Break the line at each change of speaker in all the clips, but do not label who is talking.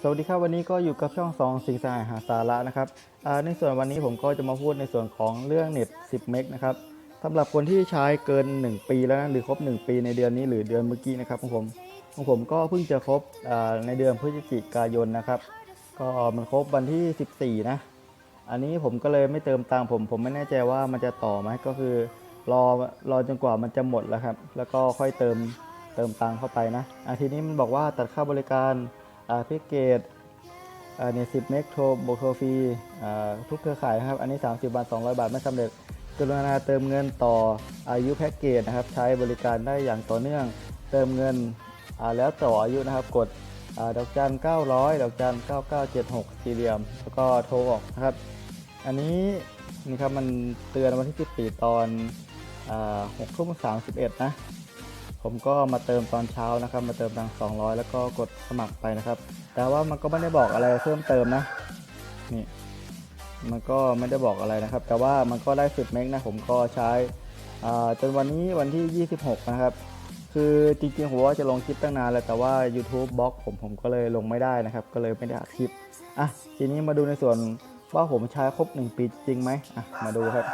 สวัสดีครับวันนี้ก็อยู่กับช่องสองสิ่งสายหาสาระนะครับในส่วนวันนี้ผมก็จะมาพูดในส่วนของเรื่องเน็ต 10 เมกนะครับสำหรับคนที่ใช้เกิน 1 ปีแล้วนะหรือครบ 1 ปีในเดือนนี้หรือเดือนเมื่อกี้นะครับของผมของผมก็เพิ่งจะครบในเดือนพฤศจิกายนนะครับ ก็มันครบวันที่ 14 นะ อันนี้ผมก็เลยไม่เติมตังค์ผม ผมไม่แน่ใจว่ามันจะต่อไหมก็คือรอรอจนกว่ามันจะหมดแล้วครับ แล้วก็ค่อยเติมเติมตังค์เข้าไปนะอาทีนี้มันบอกว่าตัดค่าบริการ แพ็กเกจอ่าเนี่ยสิบเมกโทรบวกโทรฟรีทุกเครือข่ายนะครับ อันนี้ 30 บาท 200 บาท ไม่สำเร็จกรุณาเติมเงินต่ออายุแพ็กเกจนะครับ ใช้บริการได้อย่างต่อเนื่อง เติมเงินแล้วต่ออายุนะครับ กดอดอกจัน 900 ดอกจัน 9976 สี่เหลี่ยม แล้วก็โทรออกนะครับ อันนี้นี่ครับมันเตือนวันที่ 14 ตอนหกทุ่ม31 นะ ผมก็มาเติมตอนเช้านะครับ มาเติมตัง200 แล้วก็กดสมัครไปนะครับ แต่ว่ามันก็ไม่ได้บอกอะไรเพิ่มเติมนะ นี่ มันก็ไม่ได้บอกอะไรนะครับ แต่ว่ามันก็ได้10เมกนะ ผมก็ใช้จนวันนี้วันที่ 26 นะครับ คือจริงๆผมว่าจะลงคลิปตั้งนานแล้ว แต่ว่า YouTube บล็อกผมผมก็เลยลงไม่ได้นะครับ ก็เลยไม่ได้อัดคลิป อะ ทีนี้มาดูในส่วนว่าผมใช้ครบ 1 ปีจริงไหมอะ มาดูครับ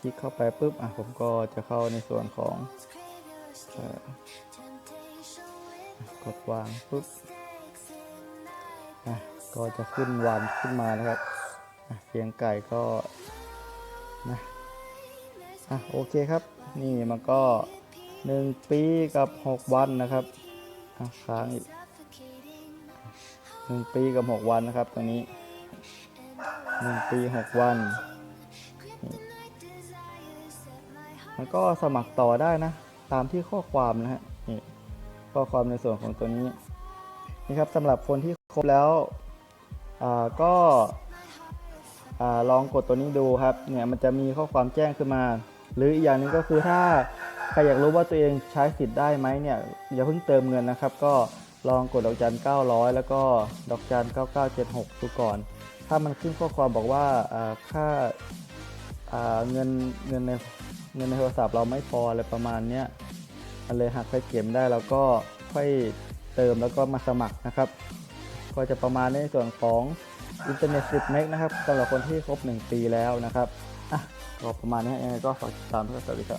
คลิกเข้าไปปุ๊บอะผมก็จะเข้าในส่วนของกดวางปุ๊บอะก็จะขึ้นวันขึ้นมานะครับอะเสียงไก่ก็นะอะโอเคครับ นี่มันก็ 1 ปีกับ 6 วันนะครับอะค้างอีกหนึ่งปีกับหกวันนะครับตรงนี้หนึ่งปีหกวัน มันก็สมัครต่อได้นะ ตามที่ข้อความนะฮะนี่ข้อความในส่วนของตัวนี้นี่ครับสำหรับคนที่ครบแล้วอ่าก็อ่าลองกดตัวนี้ดูครับเนี่ยมันจะมีข้อความแจ้งขึ้นมา หรืออีกอย่างหนึงก็คือถ้าใครอยากรู้ว่าตัวเองใช้สิทธิ์ได้ไหมเนี่ยอย่าเพิ่งเติมเงินนะครับ ก็ลองกดดอกจัน 900 แล้วก็ดอกจัน 9976 ดูก่อน ถ้ามันขึ้นข้อความบอกว่าอ่าค่าอ่าเงินเงินใน เงินในโทรศัพท์เราไม่พออะไรประมาณเนี้ยมันเลยหักไปเก็บได้แล้วก็ค่อยเติมแล้วก็มาสมัครนะครับ ก็จะประมาณในส่วนของอินเทอร์เน็ตสิบเมกนะครับสำหรับคนที่ครบ 1 ปีแล้วนะครับอะก็ประมาณนี้ยังไงก็ฝากติดตามด้วยสวัสดีครับ